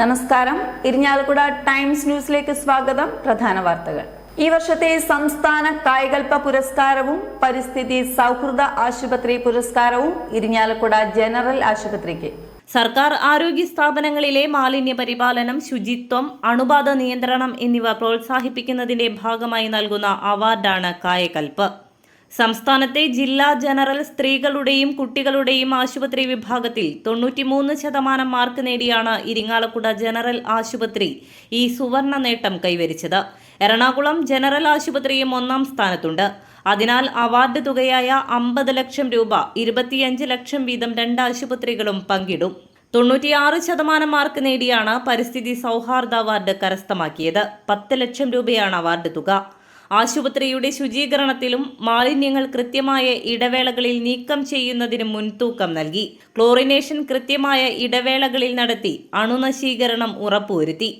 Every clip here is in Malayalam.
നമസ്കാരം. ഇരിഞ്ഞാലക്കുട ടൈംസ് ന്യൂസിലേക്ക് സ്വാഗതം. പ്രധാന വാർത്തകൾ. ഈ വർഷത്തെ സംസ്ഥാന കായകൽപ്പ പുരസ്കാരവും പരിസ്ഥിതി സൗഹൃദ ആശുപത്രി പുരസ്കാരവും ഇരിഞ്ഞാലക്കുട ജനറൽ ആശുപത്രിക്ക്. സർക്കാർ ആരോഗ്യ സ്ഥാപനങ്ങളിലെ മാലിന്യ പരിപാലനം ശുചിത്വം അണുബാധ നിയന്ത്രണം എന്നിവ പ്രോത്സാഹിപ്പിക്കുന്നതിന്റെ ഭാഗമായി നൽകുന്ന അവാർഡാണ് കായകൽപ്പ് സംസ്ഥാനത്തെ ജില്ലാ ജനറൽ സ്ത്രീകളുടെയും കുട്ടികളുടെയും ആശുപത്രി വിഭാഗത്തിൽ തൊണ്ണൂറ്റിമൂന്ന് ശതമാനം മാർക്ക് നേടിയാണ് ഇരിങ്ങാലക്കുട ജനറൽ ആശുപത്രി ഈ സുവർണ നേട്ടം കൈവരിച്ചത്. എറണാകുളം ജനറൽ ആശുപത്രിയും ഒന്നാം സ്ഥാനത്തുണ്ട്. അതിനാൽ അവാർഡ് തുകയായ അമ്പത് ലക്ഷം രൂപ ഇരുപത്തിയഞ്ച് ലക്ഷം വീതം രണ്ട് ആശുപത്രികളും പങ്കിടും. തൊണ്ണൂറ്റിയാറ് ശതമാനം മാർക്ക് നേടിയാണ് പരിസ്ഥിതി സൗഹാർദ്ദ അവാർഡ് കരസ്ഥമാക്കിയത്. പത്ത് ലക്ഷം രൂപയാണ് അവാർഡ് തുക. ആശുപത്രിയുടെ ശുചീകരണത്തിലും മാലിന്യങ്ങൾ കൃത്യമായ ഇടവേളകളിൽ നീക്കം ചെയ്യുന്നതിന് മുൻതൂക്കം നൽകി. ക്ലോറിനേഷൻ കൃത്യമായ ഇടവേളകളിൽ നടത്തി അണുനശീകരണം ഉറപ്പുവരുത്തി.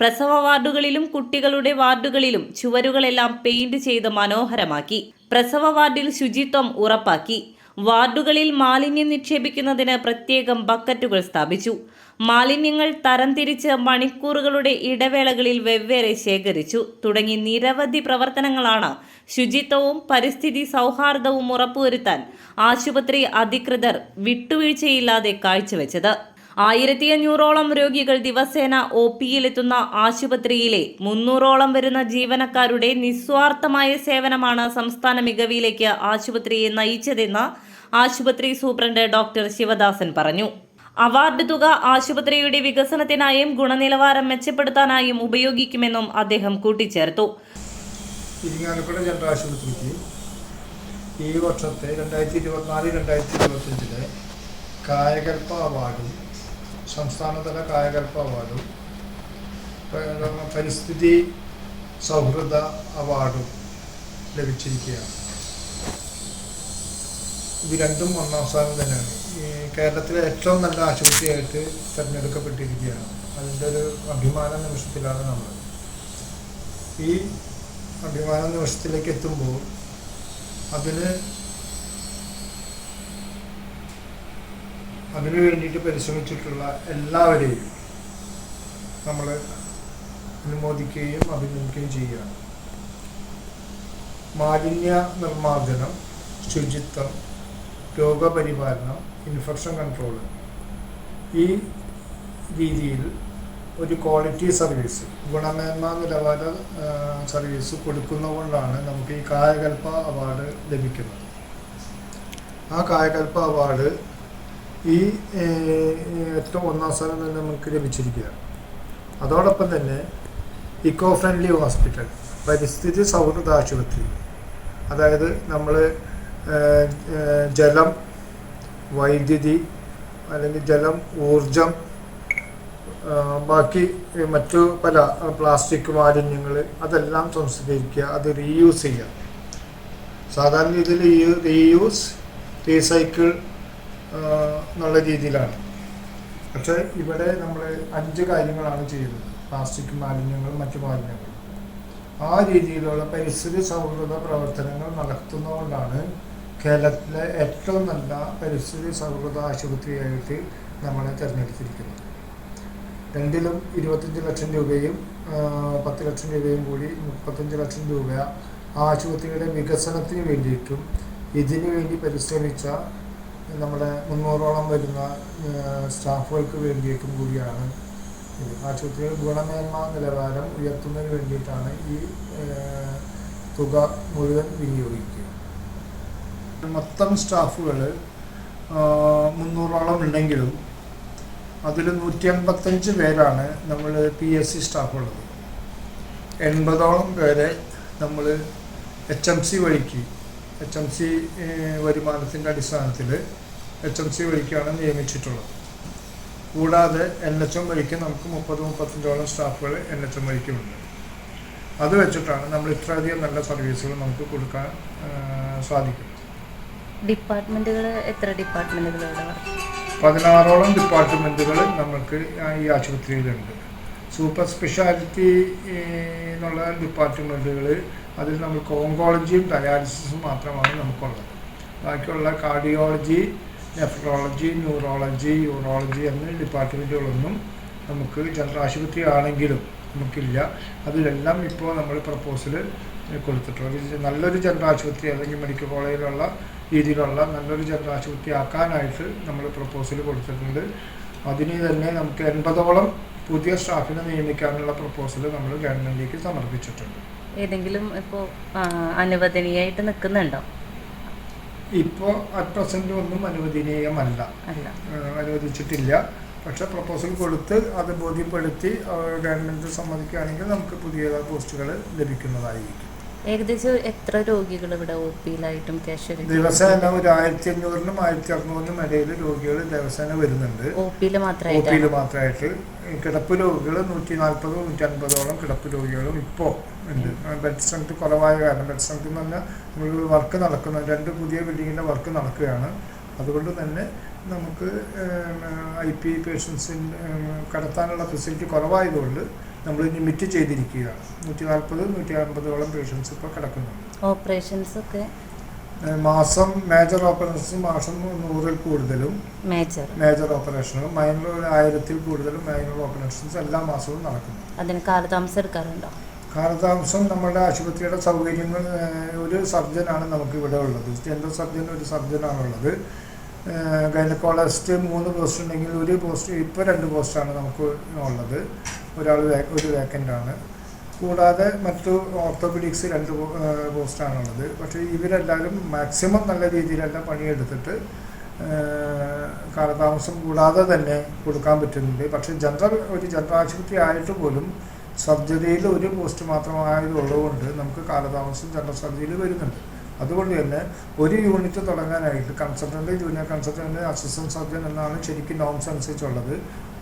പ്രസവ വാർഡുകളിലും കുട്ടികളുടെ വാർഡുകളിലും ചുവരുകളെല്ലാം പെയിന്റ് ചെയ്ത് മനോഹരമാക്കി. പ്രസവ വാർഡിൽ ശുചിത്വം ഉറപ്പാക്കി. വാർഡുകളിൽ മാലിന്യം നിക്ഷേപിക്കുന്നതിന് പ്രത്യേകം ബക്കറ്റുകൾ സ്ഥാപിച്ചു. മാലിന്യങ്ങൾ തരംതിരിച്ച് മണിക്കൂറുകളുടെ ഇടവേളകളിൽ വെവ്വേറെ ശേഖരിച്ചു. തുടങ്ങി നിരവധി പ്രവർത്തനങ്ങളാണ് ശുചിത്വവും പരിസ്ഥിതി സൗഹാർദ്ദവും ഉറപ്പുവരുത്താൻ ആശുപത്രി അധികൃതർ വിട്ടുവീഴ്ചയില്ലാതെ കാഴ്ചവെച്ചത്. ആയിരത്തി അഞ്ഞൂറോളം രോഗികൾ ദിവസേന ഒ പിയിലെത്തുന്ന ആശുപത്രിയിലെ മുന്നൂറോളം വരുന്ന ജീവനക്കാരുടെ നിസ്വാർത്ഥമായ സേവനമാണ് സംസ്ഥാന മികവിലേക്ക് ആശുപത്രിയെ നയിച്ചതെന്ന് ആശുപത്രി സൂപ്രണ്ട് ഡോക്ടർ ശിവദാസൻ പറഞ്ഞു. അവാർഡ് തുക ആശുപത്രിയുടെ വികസനത്തിനായും ഗുണനിലവാരം മെച്ചപ്പെടുത്താനായും ഉപയോഗിക്കുമെന്നും അദ്ദേഹം കൂട്ടിച്ചേർത്തു. ഇരിങ്ങാലക്കുട ജനറൽ ആശുപത്രിക്ക് ഈ വർഷത്തെ രണ്ടായിരത്തി ഇരുപത്തിനാല് രണ്ടായിരത്തി ഇരുപത്തഞ്ചിലെ കായകൽപ്പ അവാർഡും സംസ്ഥാനതല കായകൽപ്പ അവാർഡും പരിസ്ഥിതി സൗഹൃദ അവാർഡും ലഭിച്ചിരിക്കുകയാണ്. ഇത് രണ്ടും ഒന്നാം സ്ഥാനം തന്നെയാണ്. കേരളത്തിലെ ഏറ്റവും നല്ല ആശുപത്രിയായിട്ട് തിരഞ്ഞെടുക്കപ്പെട്ടിരിക്കുകയാണ്. അതിന്റെ ഒരു അഭിമാന നിമിഷത്തിലാണ് നമ്മൾ ഈ അഭിമാന നിമിഷത്തിലേക്ക് എത്തുമ്പോൾ അതിന് അതിനു വേണ്ടിയിട്ട് പരിശ്രമിച്ചിട്ടുള്ള എല്ലാവരെയും നമ്മൾ അനുമോദിക്കുകയും അഭിനന്ദിക്കുകയും ചെയ്യുകയാണ്. മാലിന്യ നിർമ്മാർജനം ശുചിത്വം രോഗപരിപാലനം ഇൻഫെക്ഷൻ കൺട്രോൾ ഈ രീതിയിൽ ഒരു ക്വാളിറ്റി സർവീസ് ഗുണമേന്മ നിലവാര സർവീസ് കൊടുക്കുന്നതുകൊണ്ടാണ് നമുക്ക് ഈ കായകൽപ്പ അവാർഡ് ലഭിക്കുന്നത്. ആ കായകൽപ്പ അവാർഡ് ഈ ഏറ്റവും ഒന്നാം സ്ഥാനം തന്നെ നമുക്ക് ലഭിച്ചിരിക്കുകയാണ്. അതോടൊപ്പം തന്നെ ഇക്കോ ഫ്രണ്ട്ലി ഹോസ്പിറ്റൽ പരിസ്ഥിതി സൗഹൃദ ആശുപത്രി അതായത് നമ്മൾ ജലം വൈദ്യുതി അല്ലെങ്കിൽ ജലം ഊർജം ബാക്കി മറ്റു പല പ്ലാസ്റ്റിക് മാലിന്യങ്ങൾ അതെല്ലാം സംസ്കരിക്കുക അത് റീയൂസ് ചെയ്യുക. സാധാരണ രീതിയിൽ റീയൂസ് റീസൈക്കിൾ എന്നുള്ള രീതിയിലാണ്. പക്ഷേ ഇവിടെ നമ്മൾ അഞ്ച് കാര്യങ്ങളാണ് ചെയ്യുന്നത്. പ്ലാസ്റ്റിക് മാലിന്യങ്ങളും മറ്റു മാലിന്യങ്ങളും ആ രീതിയിലുള്ള പരിസ്ഥിതി സൗഹൃദ പ്രവർത്തനങ്ങൾ നടത്തുന്നതുകൊണ്ടാണ് കേരളത്തിലെ ഏറ്റവും നല്ല പരിസ്ഥിതി സൗഹൃദ ആശുപത്രിയായിട്ട് നമ്മളെ തിരഞ്ഞെടുത്തിരിക്കുന്നത് രണ്ടിലും ഇരുപത്തഞ്ച് ലക്ഷം രൂപയും പത്ത് ലക്ഷം രൂപയും കൂടി മുപ്പത്തഞ്ച് ലക്ഷം രൂപ ആശുപത്രിയുടെ വികസനത്തിന് വേണ്ടിയിട്ടും ഇതിനു വേണ്ടി പരിശ്രമിച്ച നമ്മുടെ മുന്നൂറോളം വരുന്ന സ്റ്റാഫുകൾക്ക് വേണ്ടിയിട്ടും കൂടിയാണ് ഇത്. ആശുപത്രിയുടെ ഗുണമേന്മ നിലവാരം ഉയർത്തുന്നതിന് വേണ്ടിയിട്ടാണ് ഈ തുക മുഴുവൻ വിനിയോഗിക്കുക. മൊത്തം സ്റ്റാഫുകൾ മുന്നൂറോളം ഉണ്ടെങ്കിലും അതിൽ നൂറ്റി അൻപത്തഞ്ച് പേരാണ് നമ്മൾ പി എസ് സി സ്റ്റാഫുള്ളത്. എൺപതോളം പേരെ നമ്മൾ എച്ച് എം സി വഴിക്ക് എച്ച് എം സി വരുമാനത്തിന്റെ അടിസ്ഥാനത്തിൽ എച്ച് എം സി വഴിക്കാണ് നിയമിച്ചിട്ടുള്ളത്. കൂടാതെ എൻ എച്ച് എം വഴിക്ക് നമുക്ക് മുപ്പത് മുപ്പത്തഞ്ചോളം സ്റ്റാഫുകൾ എൻ എച്ച് എം വഴിക്കുമുണ്ട് അത് വെച്ചിട്ടാണ് നമ്മൾ ഇത്രയധികം നല്ല സർവീസുകൾ നമുക്ക് കൊടുക്കാൻ സാധിക്കും ഡിപ്പാർട്ട്മെന്റുകൾ എത്ര ഡിപ്പാർട്ട്മെന്റുകളുടെ പതിനാറോളം ഡിപ്പാർട്ട്മെന്റുകൾ നമുക്ക് ഈ ആശുപത്രിയിലുണ്ട്. സൂപ്പർ സ്പെഷ്യാലിറ്റി എന്നുള്ള ഡിപ്പാർട്ട്മെന്റുകൾ അതിൽ നമുക്ക് ഓങ്കോളജിയും ഡയാലിസിസും മാത്രമാണ് നമുക്കുള്ളത്. ബാക്കിയുള്ള കാർഡിയോളജി നെഫ്രോളജി ന്യൂറോളജി യൂറോളജി എന്നീ ഡിപ്പാർട്ട്മെന്റുകളൊന്നും നമുക്ക് ജനറൽ ആശുപത്രി ആണെങ്കിലും നമുക്കില്ല. അതിലെല്ലാം ഇപ്പോൾ നമ്മൾ പ്രപ്പോസൽ കൊടുത്തിട്ടുണ്ട്. നല്ലൊരു ജനറൽ ആശുപത്രി അല്ലെങ്കിൽ മെഡിക്കൽ കോളേജിലുള്ള രീതിയിലുള്ള നല്ലൊരു ജനറൽ ആശുപത്രി ആക്കാനായിട്ട് നമ്മൾ പ്രപ്പോസൽ കൊടുത്തിട്ടുണ്ട്. അതിന് തന്നെ നമുക്ക് എൺപതോളം പുതിയ സ്റ്റാഫിനെ നിയമിക്കാനുള്ള പ്രപ്പോസൽ നമ്മൾ ഗവൺമെന്റിലേക്ക് സമർപ്പിച്ചിട്ടുണ്ട്. ഏതെങ്കിലും ഇപ്പോൾ അനുവദനീയമായിട്ട് നിൽക്കുന്നുണ്ടോ? ഇപ്പോൾ അറ്റ് പ്രസന്റ് ഒന്നും അനുവദനീയമല്ല. അനുവദിച്ചിട്ടില്ല. പക്ഷെ പ്രപ്പോസൽ കൊടുത്ത് അത് ബോധ്യപ്പെടുത്തി ഗവൺമെന്റ് സമ്മതിക്കുകയാണെങ്കിൽ നമുക്ക് പുതിയ പോസ്റ്റുകൾ ലഭിക്കുന്നതായിരിക്കും. ഏകദേശം എത്ര രോഗികൾ ഇവിടെ ഒ പിയിലായിട്ടും കാഷ്വൽ ദിവസേന ഒരു ആയിരത്തി അഞ്ഞൂറിനും ആയിരത്തി അറുന്നൂറിനും ഇടയിൽ രോഗികൾ ദിവസേന വരുന്നുണ്ട്. ഒ പിയിൽ മാത്രമായിട്ട്. കിടപ്പ് രോഗികൾ നൂറ്റി നാൽപ്പത് നൂറ്റി അൻപതോളം കിടപ്പ് രോഗികളും ഇപ്പോ ഉണ്ട്. ബെഡ് സ്ട്രെങ്ത് കുറവായ കാരണം ബെഡ് സ്ട്രെങ്ത് എന്ന് പറഞ്ഞാൽ നമ്മൾ വർക്ക് നടക്കുന്ന രണ്ട് പുതിയ ബിൽഡിങ്ങിന്റെ വർക്ക് നടക്കുകയാണ്. അതുകൊണ്ട് തന്നെ നമുക്ക് ഐ പി പേഷ്യൻസിന് കടത്താനുള്ള ഫെസിലിറ്റി കുറവായതുകൊണ്ട് നമ്മൾ ലിമിറ്റ് ചെയ്തിരിക്കുകയാണ്. നൂറ്റി നാൽപ്പത് നൂറ്റി അമ്പതോളം പേഷ്യൻസ് ഇപ്പോൾ കിടക്കുന്നുണ്ട് ഓപ്പറേഷൻസ് ഒക്കെ മാസം മേജർ ഓപ്പറേഷൻസ് മാസം നൂറിൽ കൂടുതലും. മേജർ മേജർ ഓപ്പറേഷനുകളും മൈനർ ഒരു ആയിരത്തിൽ കൂടുതലും മൈനർ ഓപ്പറേഷൻസ് എല്ലാ മാസവും നടക്കുന്നു. അതിന് കാലതാമസം എടുക്കാറുണ്ടോ? കാലതാമസം നമ്മുടെ ആശുപത്രിയുടെ സൗകര്യങ്ങൾ ഒരു സർജനാണ് നമുക്ക് ഇവിടെ ഉള്ളത്. ജനറൽ സർജൻ ഒരു സർജനാണുള്ളത് ഗൈനക്കോളജിസ്റ്റ് മൂന്ന് പോസ്റ്റ് ഉണ്ടെങ്കിൽ ഒരു പോസ്റ്റ് ഇപ്പോൾ രണ്ട് പോസ്റ്റാണ് നമുക്ക് ഉള്ളത്. ഒരാൾ ഒരു വേക്കന്റ് ആണ്. കൂടാതെ മറ്റു ഓർത്തോപെഡിക്സ് രണ്ട് പോസ്റ്റാണുള്ളത് പക്ഷേ ഇവരെല്ലാവരും മാക്സിമം നല്ല രീതിയിലെല്ലാം പണിയെടുത്തിട്ട് കാലതാമസം കൂടാതെ തന്നെ കൊടുക്കാൻ പറ്റുന്നുണ്ട്. പക്ഷേ ജനറൽ ഒരു ജനറൽ ആശുപത്രി ആയിട്ട് പോലും സർജറിയിൽ ഒരു പോസ്റ്റ് മാത്രമായതുള്ളതുകൊണ്ട് നമുക്ക് കാലതാമസം ജനറൽ സർജറിയിൽ വരുന്നുണ്ട്. അതുകൊണ്ട് തന്നെ ഒരു unit തുടങ്ങാനായിട്ട് consultant junior consultant assistant surgeon എന്നാണ് ശരിക്കും നോംസ് അനുസരിച്ചുള്ളത്.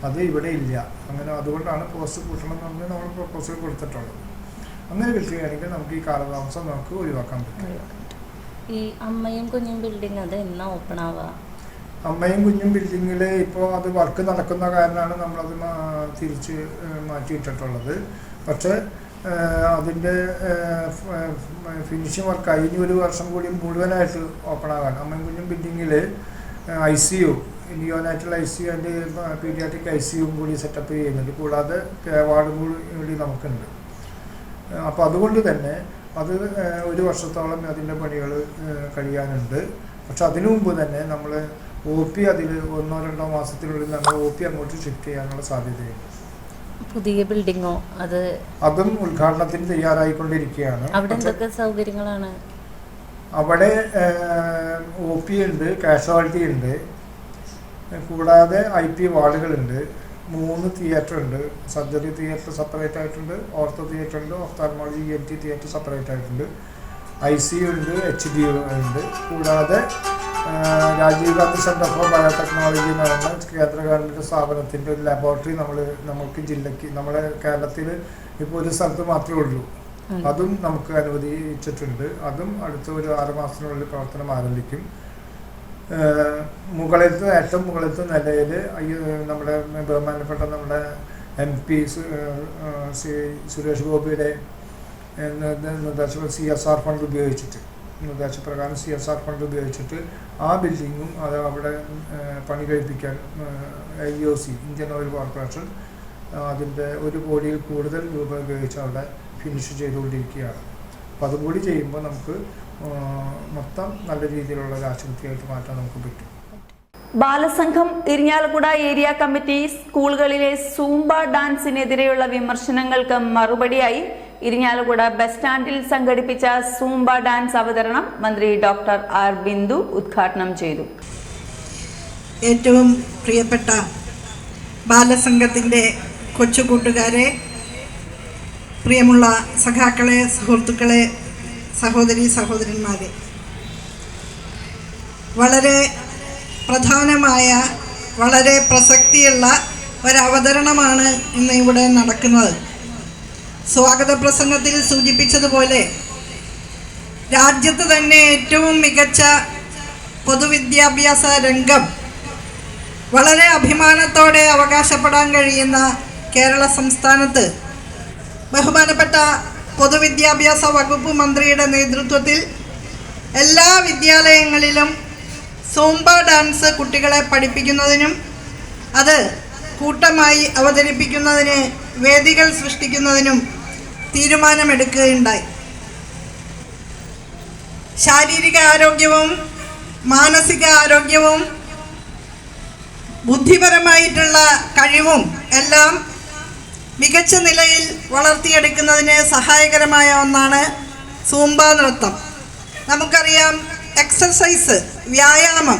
അത് ഇവിടെ ഇല്ല. അങ്ങനെ അതുകൊണ്ടാണ് പോസ്റ്റ് കൂട്ടണം എന്ന് പറഞ്ഞ് നമ്മൾ പ്രപ്പോസൽ കൊടുത്തിട്ടുള്ളത്. അങ്ങനെ കിട്ടുകയാണെങ്കിൽ നമുക്ക് ഈ കാലതാമസം നമുക്ക് ഒഴിവാക്കാൻ പറ്റും. ഈ അമ്മയും കുഞ്ഞും ബിൽഡിംഗ് അത് എന്നാ ഓപ്പൺ ആവുക? അമ്മയും കുഞ്ഞും ബിൽഡിങ്ങിൽ ഇപ്പോൾ അത് വർക്ക് നടക്കുന്ന കാരണമാണ് നമ്മളത് തിരിച്ച് മാറ്റിയിട്ടിട്ടുള്ളത്. പക്ഷേ അതിന്റെ ഫിനിഷിംഗ് വർക്ക് കഴിഞ്ഞ ഒരു വർഷം കൂടി മുഴുവനായിട്ട് ഓപ്പൺ ആകാൻ അമ്മയും കുഞ്ഞും ബിൽഡിങ്ങിൽ I C U നിയോനായിട്ടുള്ള I C U and paediatric I C യും കൂടി സെറ്റപ്പ് ചെയ്യുന്നുണ്ട്. കൂടാതെ വാർഡും കൂടി നമുക്കുണ്ട്. അപ്പോൾ അതുകൊണ്ട് തന്നെ അത് ഒരു വർഷത്തോളം അതിന്റെ പണികൾ കഴിയാനുണ്ട്. പക്ഷെ അതിനു മുമ്പ് തന്നെ നമ്മൾ ഒ പി അതിൽ ഒന്നോ രണ്ടോ മാസത്തിനുള്ളിൽ നമ്മൾ ഒ പി അങ്ങോട്ട് ഷിഫ്റ്റ് ചെയ്യാനുള്ള സാധ്യതയുണ്ട്. പുതിയ ബിൽഡിങ്ങോ അത് അതും ഉദ്ഘാടനത്തിന് തയ്യാറായിക്കൊണ്ടിരിക്കുകയാണ്. അവിടെ പക്ഷെ എന്തൊക്കെ സൗകര്യങ്ങളാണ്? അവിടെ ഒ പി ഉണ്ട് കാഷ്വാലിറ്റി ഉണ്ട്. കൂടാതെ ഐ പി വാർഡുകളുണ്ട്. മൂന്ന് തിയേറ്റർ ഉണ്ട് സർജറി തിയേറ്റർ സെപ്പറേറ്റ് ആയിട്ടുണ്ട്. ഓർത്തോ തിയേറ്റർ ഉണ്ട് ophthalmology N T theatre separate ആയിട്ടുണ്ട്. ഐ സി യു ഉണ്ട് എച്ച് ഡി യു ഉണ്ട്. കൂടാതെ Rajiv Gandhi centre for biotechnology എന്ന് പറയുന്ന കേന്ദ്ര ഗവൺമെന്റ് സ്ഥാപനത്തിന്റെ ഒരു ലബോറട്ടറി നമ്മൾ നമുക്ക് ജില്ലയ്ക്ക് നമ്മുടെ കേരളത്തിൽ ഇപ്പോൾ ഒരു സ്ഥലത്ത് മാത്രമേ ഉള്ളൂ. അതും നമുക്ക് അനുവദിച്ചിട്ടുണ്ട്. അതും അടുത്ത ഒരു ആറ് മാസത്തിനുള്ളിൽ പ്രവർത്തനം ആരംഭിക്കും. മുകളിലത്തെ ഏറ്റവും മുകളിലത്തെ നിലയിൽ നമ്മുടെ ബഹുമാനപ്പെട്ട നമ്മുടെ എം പി സുരേഷ് ഗോപിയുടെ ഏഹ് നിർദ്ദ- നിർദ്ദേശം സി എസ് ആർ ഫണ്ട് ഉപയോഗിച്ചിട്ട് നിർദ്ദേശപ്രകാരം സി എസ് ആർ ഫണ്ട് ഉപയോഗിച്ചിട്ട് ആ ബിൽഡിങ്ങും അത് അവിടെ പണി കഴിപ്പിക്കാൻ I O C Indian Oil Corporation അതിന്റെ ഒരു കോടിയിൽ കൂടുതൽ രൂപ ഉപയോഗിച്ച് അവിടെ ഫിനിഷ് ചെയ്തുകൊണ്ടിരിക്കുകയാണ്. അപ്പോൾ അതും കൂടി ചെയ്യുമ്പോൾ നമുക്ക് മൊത്തം നല്ല രീതിയിലുള്ള ഒരു ആശുപത്രിയായിട്ട് മാറ്റാൻ നമുക്ക് പറ്റും. ബാലസംഘം ഇരിഞ്ഞാലക്കുട ഏരിയ കമ്മിറ്റി സ്കൂളുകളിലെ സൂംബ ഡാൻസിനെതിരെയുള്ള വിമർശനങ്ങൾക്ക് മറുപടിയായി ഇരിഞ്ഞാലക്കുട ബസ് സ്റ്റാൻഡിൽ സംഘടിപ്പിച്ച സൂംബ ഡാൻസ് അവതരണം മന്ത്രി ഡോക്ടർ ആർ ബിന്ദു ഉദ്ഘാടനം ചെയ്തു. ഏറ്റവും പ്രിയപ്പെട്ട ബാലസംഘത്തിന്റെ കൊച്ചു കൂട്ടുകാരെ പ്രിയമുള്ള സഖാക്കളെ സുഹൃത്തുക്കളെ സഹോദരി സഹോദരന്മാരെ. വളരെ പ്രധാനമായ വളരെ പ്രസക്തിയുള്ള ഒരവതരണമാണ് ഇന്ന് ഇവിടെ നടക്കുന്നത്. സ്വാഗത പ്രസംഗത്തിൽ സൂചിപ്പിച്ചതുപോലെ രാജ്യത്ത് തന്നെ ഏറ്റവും മികച്ച പൊതുവിദ്യാഭ്യാസ രംഗം വളരെ അഭിമാനത്തോടെ അവകാശപ്പെടാൻ കഴിയുന്ന കേരള സംസ്ഥാനത്ത് ബഹുമാനപ്പെട്ട പൊതുവിദ്യാഭ്യാസ വകുപ്പ് മന്ത്രിയുടെ നേതൃത്വത്തിൽ എല്ലാ വിദ്യാലയങ്ങളിലും സോംബ ഡാൻസ് കുട്ടികളെ പഠിപ്പിക്കുന്നതിനും അത് കൂട്ടമായി അവതരിപ്പിക്കുന്നതിന് വേദികൾ സൃഷ്ടിക്കുന്നതിനും തീരുമാനമെടുക്കുകയുണ്ടായി. ശാരീരിക ആരോഗ്യവും മാനസിക ആരോഗ്യവും ബുദ്ധിപരമായിട്ടുള്ള കഴിവും എല്ലാം മികച്ച നിലയിൽ വളർത്തിയെടുക്കുന്നതിന് സഹായകരമായ ഒന്നാണ് സൂംബ നൃത്തം. നമുക്കറിയാം എക്സർസൈസ് വ്യായാമം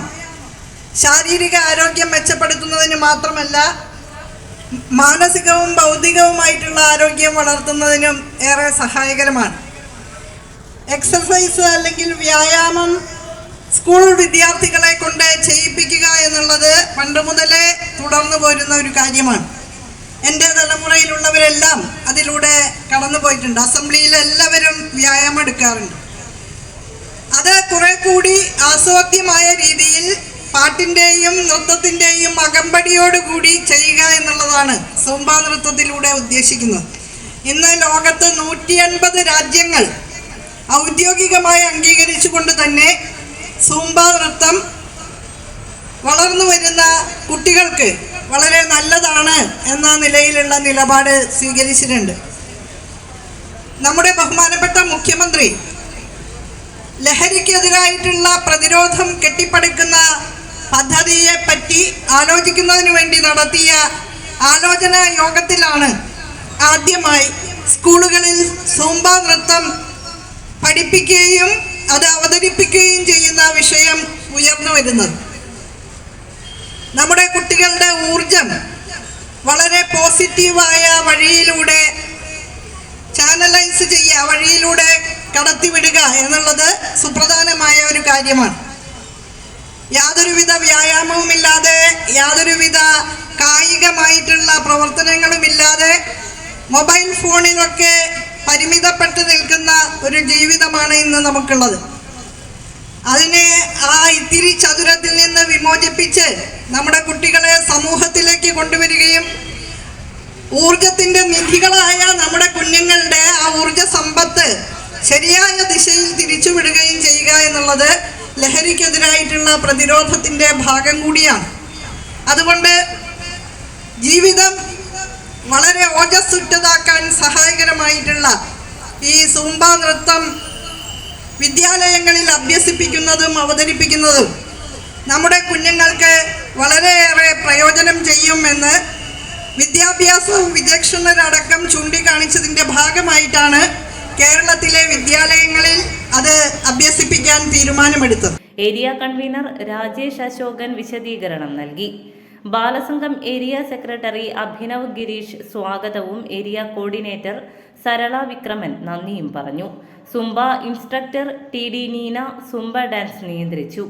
ശാരീരിക ആരോഗ്യം മെച്ചപ്പെടുത്തുന്നതിന് മാത്രമല്ല മാനസികവും ബൗദ്ധികവുമായിട്ടുള്ള ആരോഗ്യം വളർത്തുന്നതിനും ഏറെ സഹായകരമാണ്. എക്സർസൈസ് അല്ലെങ്കിൽ വ്യായാമം സ്കൂൾ വിദ്യാർത്ഥികളെ കൊണ്ട് ചെയ്യിപ്പിക്കുക എന്നുള്ളത് പണ്ടുമുതലേ തുടർന്നു പോരുന്ന ഒരു കാര്യമാണ്. എന്റെ തലമുറയിലുള്ളവരെല്ലാം അതിലൂടെ കടന്നു പോയിട്ടുണ്ട്. അസംബ്ലിയിൽ എല്ലാവരും വ്യായാമം എടുക്കാറുണ്ട്. അത് കുറെ കൂടി ആസ്വാദ്യമായ രീതിയിൽ പാട്ടിന്റെയും നൃത്തത്തിന്റെയും അകമ്പടിയോടുകൂടി ചെയ്യുക എന്നുള്ളതാണ് സോംബാ നൃത്തത്തിലൂടെ ഉദ്ദേശിക്കുന്നത്. ഇന്ന് ലോകത്ത് നൂറ്റി അൻപത് രാജ്യങ്ങൾ ഔദ്യോഗികമായി അംഗീകരിച്ചുകൊണ്ട് തന്നെ സോംബാ നൃത്തം വളർന്നു വരുന്ന കുട്ടികൾക്ക് വളരെ നല്ലതാണ് എന്ന നിലയിലുള്ള നിലപാട് സ്വീകരിച്ചിട്ടുണ്ട്. നമ്മുടെ ബഹുമാനപ്പെട്ട മുഖ്യമന്ത്രി ലഹരിക്കെതിരായിട്ടുള്ള പ്രതിരോധം കെട്ടിപ്പടുക്കുന്ന പദ്ധതിയെ പറ്റി ആലോചിക്കുന്നതിന് വേണ്ടി നടത്തിയ ആലോചനാ യോഗത്തിലാണ് ആദ്യമായി സ്കൂളുകളിൽ സൂംബ നൃത്തം പഠിപ്പിക്കുകയും അത് അവതരിപ്പിക്കുകയും ചെയ്യുന്ന വിഷയം ഉയർന്നു വരുന്നത്. നമ്മുടെ കുട്ടികളുടെ ഊർജം വളരെ പോസിറ്റീവായ വഴിയിലൂടെ ചാനലൈസ് ചെയ്യുക വഴിയിലൂടെ കടത്തിവിടുക എന്നുള്ളത് സുപ്രധാനമായ ഒരു കാര്യമാണ്. യാതൊരുവിധ വ്യായാമവുമില്ലാതെ യാതൊരുവിധ കായികമായിട്ടുള്ള പ്രവർത്തനങ്ങളുമില്ലാതെ മൊബൈൽ ഫോണിലൊക്കെ പരിമിതപ്പെട്ട് നിൽക്കുന്ന ഒരു ജീവിതമാണ് ഇന്ന് നമുക്കുള്ളത്. അതിനെ ആ ഇത്തിരി ചതുരത്തിൽ നിന്ന് വിമോചിപ്പിച്ച് നമ്മുടെ കുട്ടികളെ സമൂഹത്തിലേക്ക് കൊണ്ടുവരികയും ഊർജത്തിന്റെ നിധികളായ നമ്മുടെ കുഞ്ഞുങ്ങളുടെ ആ ഊർജ സമ്പത്ത് ശരിയായ ദിശയിൽ തിരിച്ചുവിടുകയും ചെയ്യുക എന്നുള്ളത് ലഹരിക്കെതിരായിട്ടുള്ള പ്രതിരോധത്തിന്റെ ഭാഗം കൂടിയാണ്. അതുകൊണ്ട് ജീവിതം വളരെ ഓജസ്സുറ്റതാക്കാൻ സഹായകരമായിട്ടുള്ള ഈ സൂമ്പ നൃത്തം വിദ്യാലയങ്ങളിൽ അഭ്യസിപ്പിക്കുന്നതും അവതരിപ്പിക്കുന്നതും നമ്മുടെ കുഞ്ഞുങ്ങൾക്ക് വളരെയേറെ പ്രയോജനം ചെയ്യുമെന്ന് വിദ്യാഭ്യാസ വിദക്ഷണരടക്കം ചൂണ്ടിക്കാണിച്ചതിന്റെ ഭാഗമായിട്ടാണ് കേരളത്തിലെ വിദ്യാലയങ്ങളിൽ അത് അഭ്യസിപ്പിക്കാൻ തീരുമാനമെടുത്തത്. ഏരിയ കൺവീനർ രാജേഷ് അശോകൻ വിശദീകരണം നൽകി. ബാലസംഘം ഏരിയ സെക്രട്ടറി അഭിനവ് ഗിരീഷ് സ്വാഗതവും ഏരിയ കോർഡിനേറ്റർ സരള വിക്രമൻ നന്ദിയും പറഞ്ഞു. Zumba instructor T D Neena Zumba dance നിയന്ത്രിച്ചു.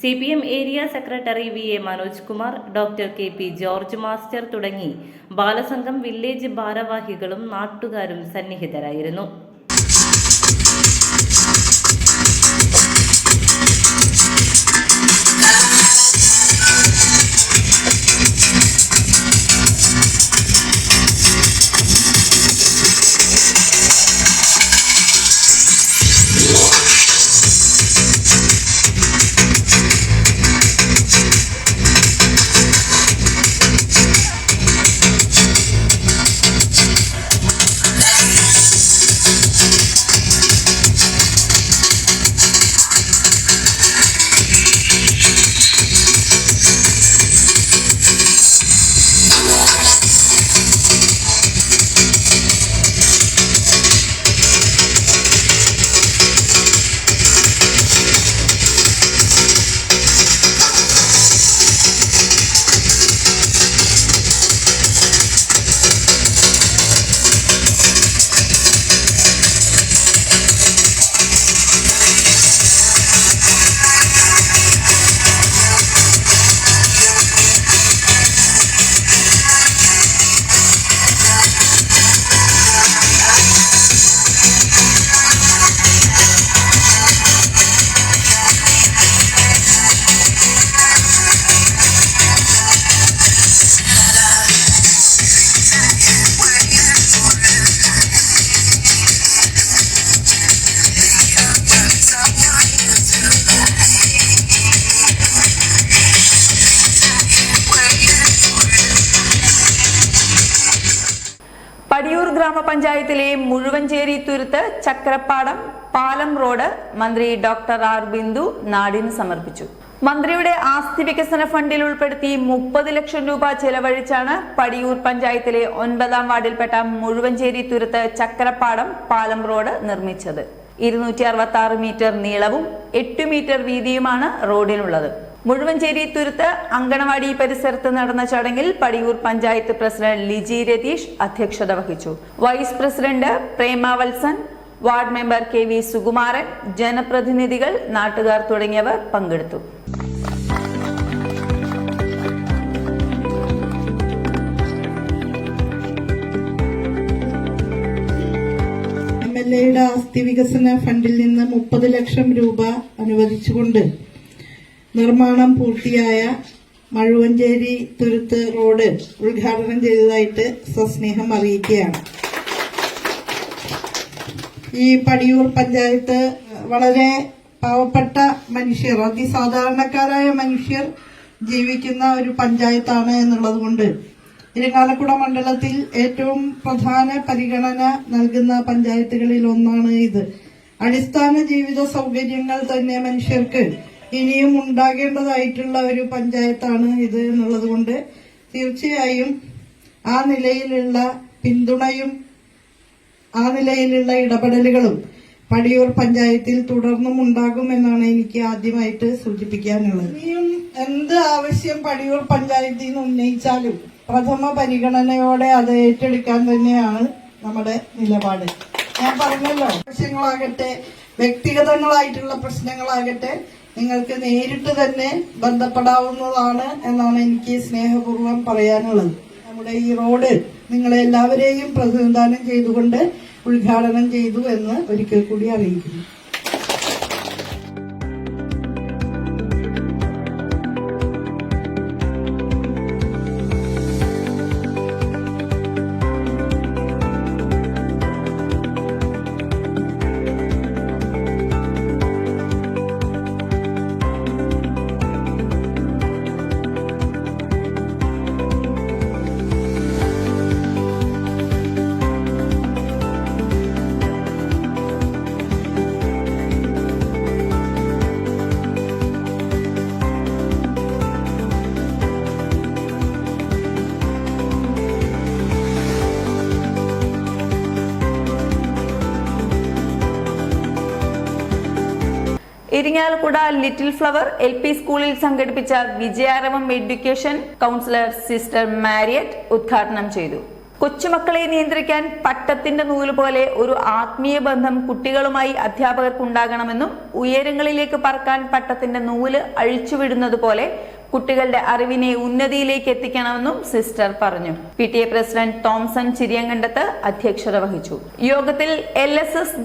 C P M area secretary V A Manoj Kumar doctor K P George master തുടങ്ങി. ബാലസംഘം വില്ലേജ് ഭാരവാഹികളും നാട്ടുകാരും സന്നിഹിതരായിരുന്നു. ഗ്രാമപഞ്ചായത്തിലെ മുഴുവഞ്ചേരി തുരുത്ത് ചക്രപ്പാടം പാലം റോഡ് മന്ത്രി ഡോക്ടർ ആർ ബിന്ദു നാടിന് സമർപ്പിച്ചു. മന്ത്രിയുടെ ആസ്തി വികസന ഫണ്ടിൽ ഉൾപ്പെടുത്തി മുപ്പത് ലക്ഷം രൂപ ചെലവഴിച്ചാണ് പടിയൂർ പഞ്ചായത്തിലെ ഒൻപതാം വാർഡിൽപ്പെട്ട മുഴുവഞ്ചേരി തുരുത്ത് ചക്രപ്പാടം പാലം റോഡ് നിർമ്മിച്ചത്. ഇരുന്നൂറ്റി അറുപത്തി ആറ് മീറ്റർ നീളവും എട്ട് മീറ്റർ വീതിയുമാണ് റോഡിനുള്ളത് മുഴുവഞ്ചേരി തുരുത്ത് അങ്കണവാടി പരിസരത്ത് നടന്ന ചടങ്ങിൽ പടിയൂർ പഞ്ചായത്ത് പ്രസിഡന്റ് ലിജി രതീഷ് അധ്യക്ഷത വഹിച്ചു. Vice president Premavalsan ward member K V Sukumaran ജനപ്രതിനിധികൾ നാട്ടുകാർ തുടങ്ങിയവർ പങ്കെടുത്തു. എൽ ആസ്തി വികസന ഫണ്ടിൽ നിന്ന് മുപ്പത് ലക്ഷം രൂപ അനുവദിച്ചുകൊണ്ട് നിർമ്മാണം പൂർത്തിയായ മഴുവഞ്ചേരി തുരുത്ത് റോഡ് ഉദ്ഘാടനം ചെയ്തതായിട്ട് സസ്നേഹം അറിയിക്കുകയാണ്. ഈ പടിയൂർ പഞ്ചായത്ത് വളരെ പാവപ്പെട്ട മനുഷ്യർ അതിസാധാരണക്കാരായ മനുഷ്യർ ജീവിക്കുന്ന ഒരു പഞ്ചായത്താണ് എന്നുള്ളത് കൊണ്ട് ഇരങ്ങാലക്കുട മണ്ഡലത്തിൽ ഏറ്റവും പ്രധാന പരിഗണന നൽകുന്ന പഞ്ചായത്തുകളിൽ ഒന്നാണ് ഇത്. അടിസ്ഥാന ജീവിത സൗകര്യങ്ങൾ തന്നെ മനുഷ്യർക്ക് ഇനിയും ഉണ്ടാകേണ്ടതായിട്ടുള്ള ഒരു പഞ്ചായത്താണ് ഇത് എന്നുള്ളത് കൊണ്ട് തീർച്ചയായും ആ നിലയിലുള്ള പിന്തുണയും ആ നിലയിലുള്ള ഇടപെടലുകളും പടിയൂർ പഞ്ചായത്തിൽ തുടർന്നും ഉണ്ടാകുമെന്നാണ് എനിക്ക് ആദ്യമായിട്ട് സൂചിപ്പിക്കാനുള്ളത്. ഇനിയും എന്ത് ആവശ്യം പടിയൂർ പഞ്ചായത്തിൽ നിന്ന് ഉന്നയിച്ചാലും പ്രഥമ പരിഗണനയോടെ അത് ഏറ്റെടുക്കാൻ തന്നെയാണ് നമ്മുടെ നിലപാട്. ഞാൻ പറഞ്ഞല്ലോ പ്രശ്നങ്ങളാകട്ടെ വ്യക്തിഗതങ്ങളായിട്ടുള്ള പ്രശ്നങ്ങളാകട്ടെ നിങ്ങൾക്ക് നേരിട്ട് തന്നെ ബന്ധപ്പെടാവുന്നതാണ് എന്നാണ് എനിക്ക് സ്നേഹപൂർവം പറയാനുള്ളത്. നമ്മുടെ ഈ റോഡ് നിങ്ങളെ എല്ലാവരെയും പ്രതിനിധാനം ചെയ്തുകൊണ്ട് ഉദ്ഘാടനം ചെയ്തു എന്ന് ഒരിക്കൽ കൂടി അറിയിക്കുന്നു. Iringalakuda little flower L P സ്കൂളിൽ സംഘടിപ്പിച്ച Vijayaravam education counsellor sister Mariette ഉദ്ഘാടനം ചെയ്തു. കൊച്ചുമക്കളെ നിയന്ത്രിക്കാൻ പട്ടത്തിന്റെ നൂൽ പോലെ ഒരു ആത്മീയ ബന്ധം കുട്ടികളുമായി അധ്യാപകർക്കുണ്ടാകണമെന്നും ഉയരങ്ങളിലേക്ക് പറക്കാൻ പട്ടത്തിന്റെ നൂൽ അഴിച്ചുവിടുന്നത് പോലെ കുട്ടികളുടെ അറിവിനെ ഉന്നതിയിലേക്ക് എത്തിക്കണമെന്നും സിസ്റ്റർ പറഞ്ഞു. P T A president Thomson Chiriyankandath അധ്യക്ഷത വഹിച്ചു. യോഗത്തിൽ എൽ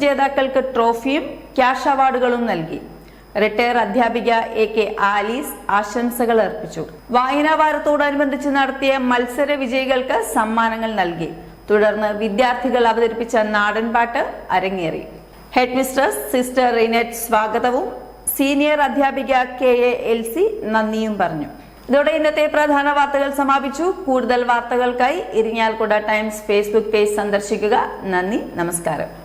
ജേതാക്കൾക്ക് ട്രോഫിയും ക്യാഷ് അവാർഡുകളും നൽകി. റിട്ടയർ അധ്യാപിക എ കെ ആലീസ് ആശംസകൾ അർപ്പിച്ചു. വായനാ വാരത്തോടനുബന്ധിച്ച് നടത്തിയ മത്സര വിജയികൾക്ക് സമ്മാനങ്ങൾ നൽകി. തുടർന്ന് വിദ്യാർത്ഥികൾ അവതരിപ്പിച്ച നാടൻപാട്ട് അരങ്ങേറി. ഹെഡ് മിസ്ട്രസ് സിസ്റ്റർ റിനെറ്റ് സ്വാഗതവും സീനിയർ അധ്യാപിക കെ എ എൽ സി നന്ദിയും പറഞ്ഞു. ഇതോടെ ഇന്നത്തെ പ്രധാന വാർത്തകൾ സമാപിച്ചു. കൂടുതൽ വാർത്തകൾക്കായി ഇരിങ്ങാൽക്കുട ടൈംസ് ഫേസ്ബുക്ക് പേജ് സന്ദർശിക്കുക. നന്ദി നമസ്കാരം.